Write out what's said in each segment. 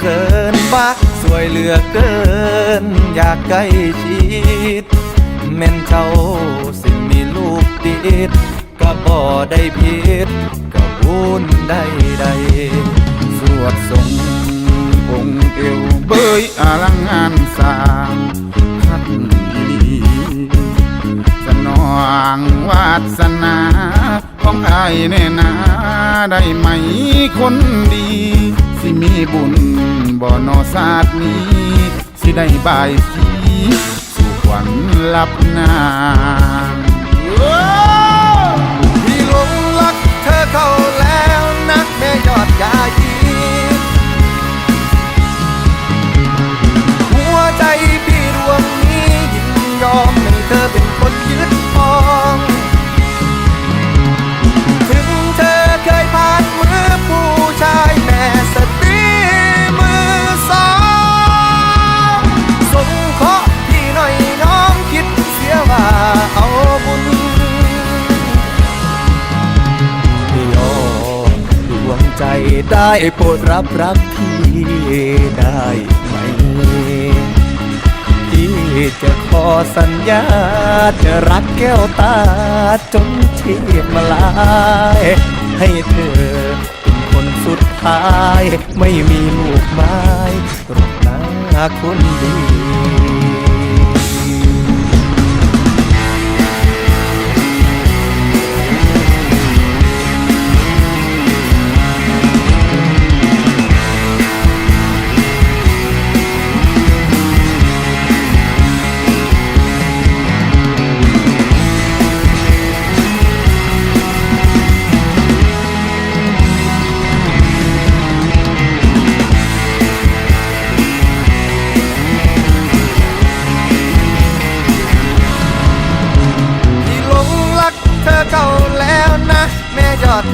เขินบักสวยเหลือเกิน อยากใกล้ชิดแม่นเจ้าสิมีลูกติดก็บ่ได้ผิดก็บุญได้ใดสวดทรงองค์เอวเบยอลังงานสร้างพักอีหลีสนองวาสนาของอายแน่นาได้ไหมคนดี สิมีบุญ บ่นอศาสตร์นี้ สิได้บายสีสู่ขวัญลับนา ได้โปรดรับรักพี่ได้ไหมพี่จะขอสัญญา จะรักแก้วตาจนชีพมาลายให้เธอเป็นคนสุดท้าย ไม่มีลูกไม้รบหน้าคนดี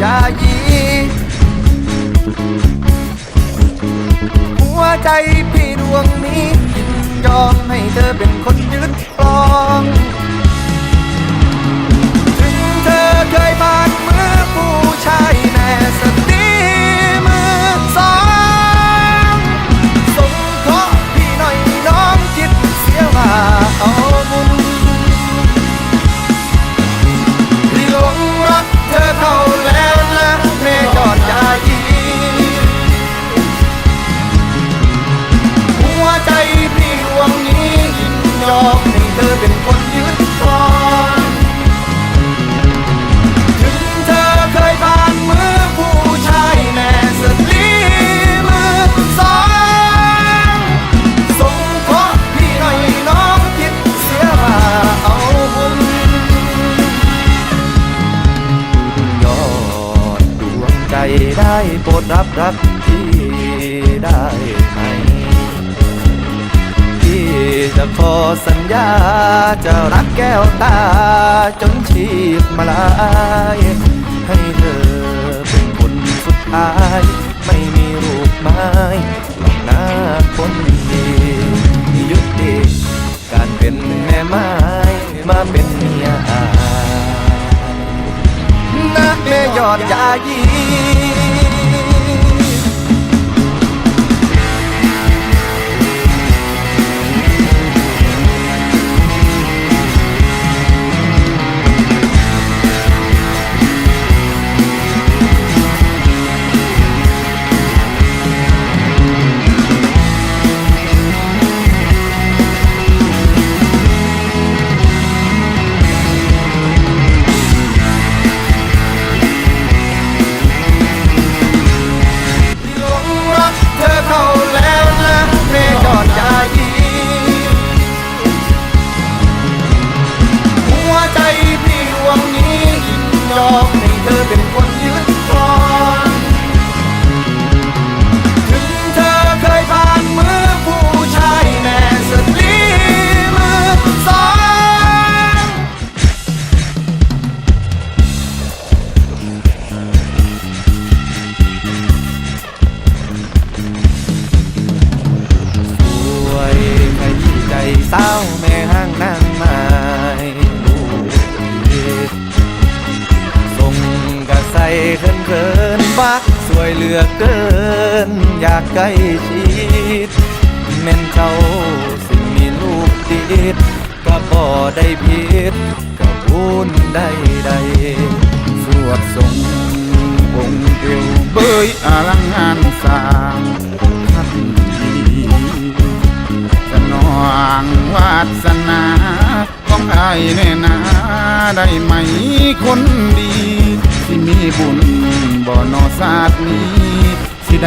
ยอดยายีหัวใจพี่ดวงนี้ยินยอมให้เธอเป็นคนยึดครอง ถึงเธอเคยผ่าน ปรดรับรักพี่ได้ไหมพี่จะขอสัญญา จะรักแก้วตา จนชีพมาลายให้เธอเป็นคนสุดท้าย ไม่มีรูปไม้หลอกหน้าคนดียุติการเป็นแม่ไม้ มาเป็นเมียอายนักแม่ยอดยายีาแม่ห้างนางไม้ลูกทรงกะใสเขินเขินบักสสวยเหลือเกิน อยากใกล้ชิดแม่นเจ้าสิมีลูกติดก็บ่ได้ผิดก็บุญได้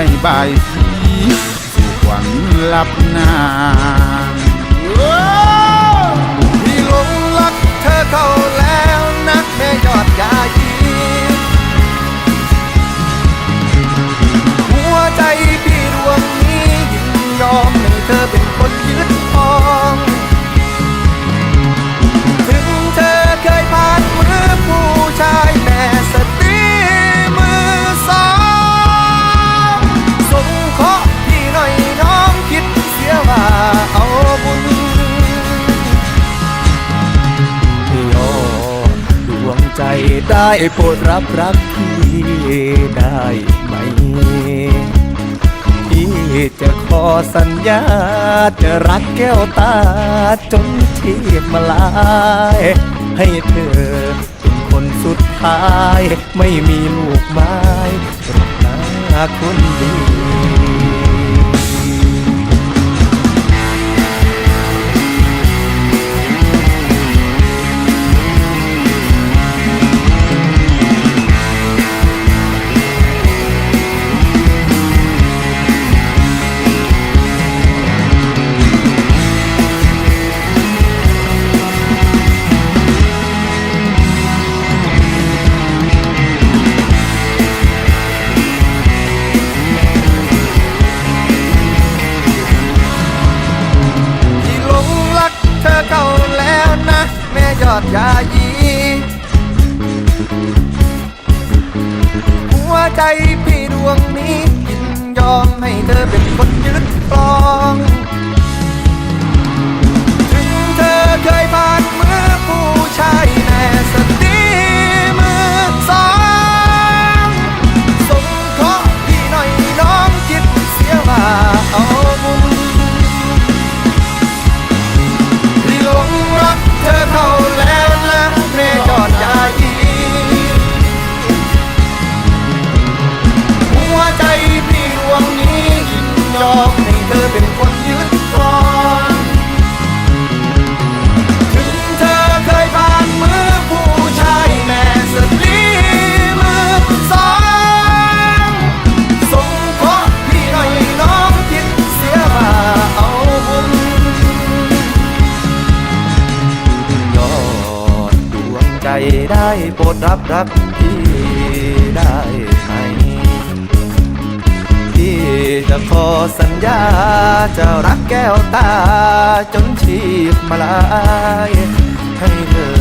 สิได้บายสีสู่ขวัญลับหนา ได้โปรดรับรักพี่ได้ไหมพี่จะขอสัญญา จะรักแก้วตาจนทีบมาลาย ให้เธอเป็นคนสุดท้าย ไม่มีลูกไม้รบหน้าคนดี เธอเก่าแล้วนะ แม่ยอดยายี หัวใจพี่ดวงนี้ยินยอมให้เธอเป็นคนยึดครองถึงเธอเคยผ่านมือผู้ชายแน่สต ได้โปรดรับรักพี่ได้ไหมพี่จะขอสัญญา จะรักแก้วตา จนชีพมาลายให้เธอ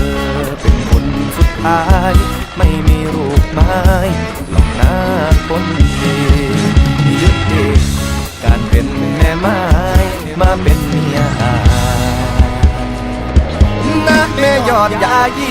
เป็นคนสุดท้าย ไม่มีรูปไม้หลอกหน้าคนดียุติการเป็นแม่ไม้ มาเป็นเมียหานะแม่ยอดยายี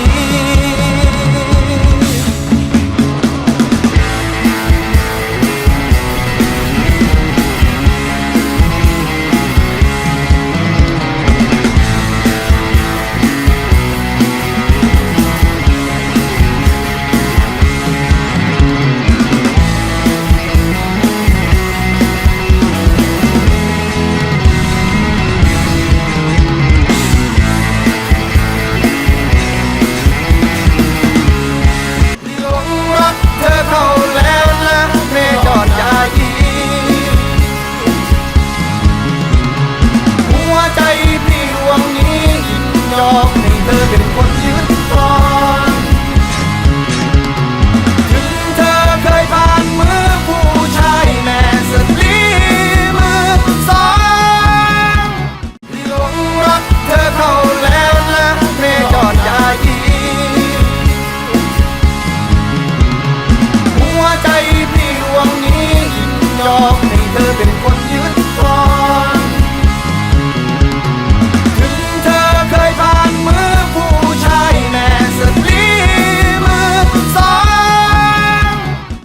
ให้